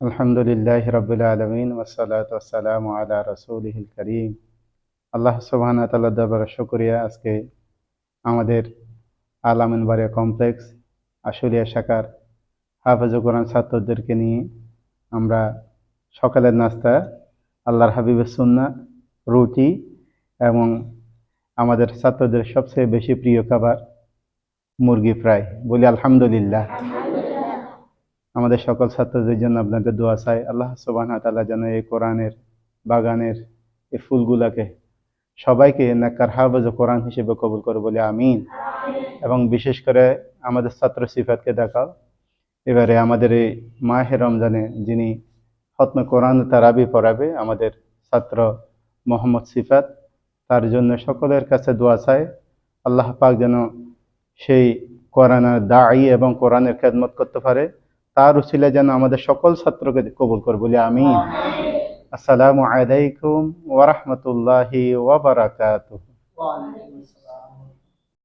আলহামদুলিল্লাহ রবিল আলমিন ওসালাত ওসালাম আলা রসুলহিল করিম। আল্লাহ সুবহান দরবারে শুক্রিয়া। আজকে আমাদের আলামিন বাড়িয়া কমপ্লেক্স, আশুলিয়া শাখার হাফেজুল কোরআন ছাত্রদেরকে নিয়ে আমরা সকালের নাস্তা, আল্লাহর হাবিবের সুন্না রুটি এবং আমাদের ছাত্রদের সবচেয়ে বেশি প্রিয় খাবার মুরগি ফ্রাই। বলি আলহামদুলিল্লাহ। আমাদের সকল ছাত্রদের জন্য আপনাকে দোয়া চাই। আল্লাহ সুবাহ তাআলা যেন এই কোরআনের বাগানের এই ফুলগুলাকে সবাইকে নাকার হাফেজ কোরআন হিসেবে কবুল করে বলে আমিন। এবং বিশেষ করে আমাদের ছাত্র সিফাতকে দেখাও। এবারে আমাদের এই মাহে রমজানে যিনি হতমে কোরআন তারাবি পড়াবে আমাদের ছাত্র মোহাম্মদ সিফাত তার জন্য সকলের কাছে দোয়া চাই। আল্লাহ পাক যেন সেই কোরআনের দায়ী এবং কোরআনের খেদমত করতে পারে। তার উসিলে যেন আমাদের সকল ছাত্রকে কবুল করে বলি আমি আসসালামু আলাইকুম ওয়া রাহমাতুল্লাহি